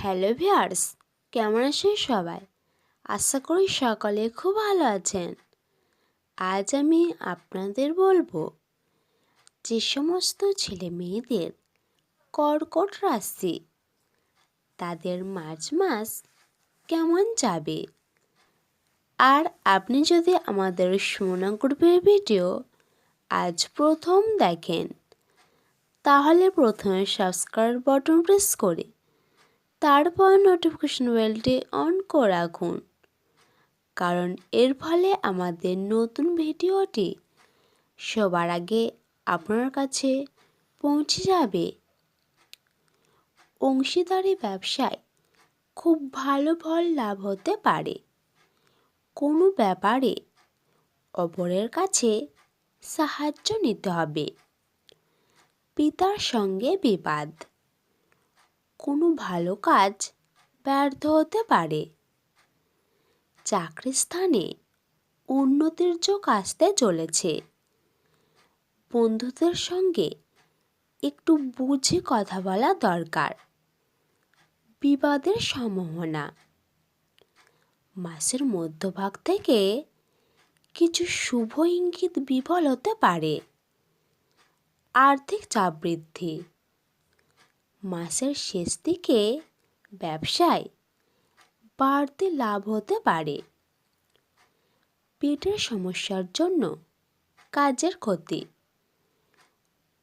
Hello viewers কেমন আছেন সবাই? আশা করি সকলে খুব ভালো আছেন। আজ আমি আপনাদের বলব যে সমস্ত ছেলে মেয়েদের কর্কট রাশি, তাদের মার্চ মাস কেমন যাবে? আর আপনি যদি আমাদের সোনা গ্রুপের ভিডিও আজ প্রথম দেখেন, তাহলে প্রথমে সাবস্ক্রাইব বটন প্রেস করে তারপর নোটিফিকেশন বেলটি অন করে রাখুন। কারণ এর ফলে আমাদের নতুন ভিডিওটি সবার আগে আপনার কাছে পৌঁছে যাবে। অংশীদারি ব্যবসায় খুব ভালো ফল লাভ হতে পারে। কোনো ব্যাপারে অপরের কাছে সাহায্য নিতে হবে। পিতার সঙ্গে বিবাদ। কোনো ভালো কাজ ব্যর্থ হতে পারে। চাকরি স্থানে উন্নতির যোগ আসতে চলেছে। বন্ধুদের সঙ্গে একটু বুঝে কথা বলা দরকার। বিবাদের সম্ভাবনা। মাসের মধ্যভাগ থেকে কিছু শুভ ইঙ্গিত বিফল হতে পারে। আর্থিক চাপ বৃদ্ধি। মাসের শেষ দিকে ব্যবসায় বাড়তি লাভ হতে পারে। পেটের সমস্যার জন্য কাজের ক্ষতি।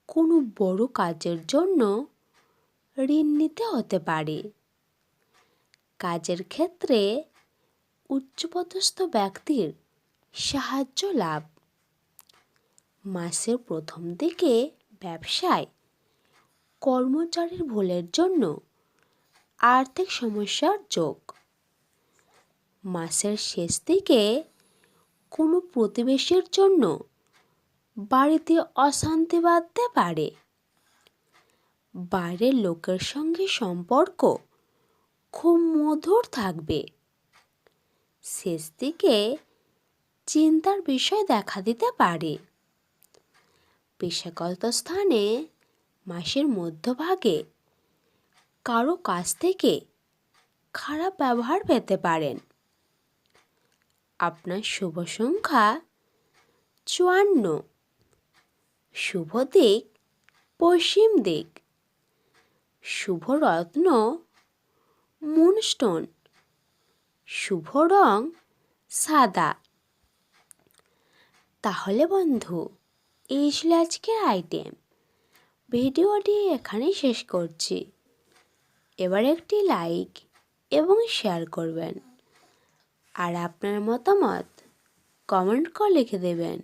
কোনো বড় কাজের জন্য ঋণ নিতে হতে পারে। কাজের ক্ষেত্রে উচ্চপদস্থ ব্যক্তির সাহায্য লাভ। মাসের প্রথম দিকে ব্যবসায় কর্মচারীর ভুলের জন্য আর্থিক সমস্যার যোগ। মাসের শেষ দিকে কোনো প্রতিবেশীর জন্য বাড়িতে অশান্তি বাঁধতে পারে। বাইরের লোকের সঙ্গে সম্পর্ক খুব মধুর থাকবে। শেষ দিকে চিন্তার বিষয় দেখা দিতে পারে। পেশাগত স্থানে মাসের মধ্যভাগে কারও কাছ থেকে খারাপ ব্যবহার পেতে পারেন। আপনার শুভ সংখ্যা চুয়ান্ন। শুভ দিক পশ্চিম দিক। শুভ রত্ন মুনস্টোন। শুভ রং সাদা। তাহলে বন্ধু, এই ছিল আজকের আইটেম ভিডিওটি এখানেই শেষ করছি। এবার একটি লাইক এবং শেয়ার করবেন। আর আপনার মতামত কমেন্ট করে লিখে দেবেন।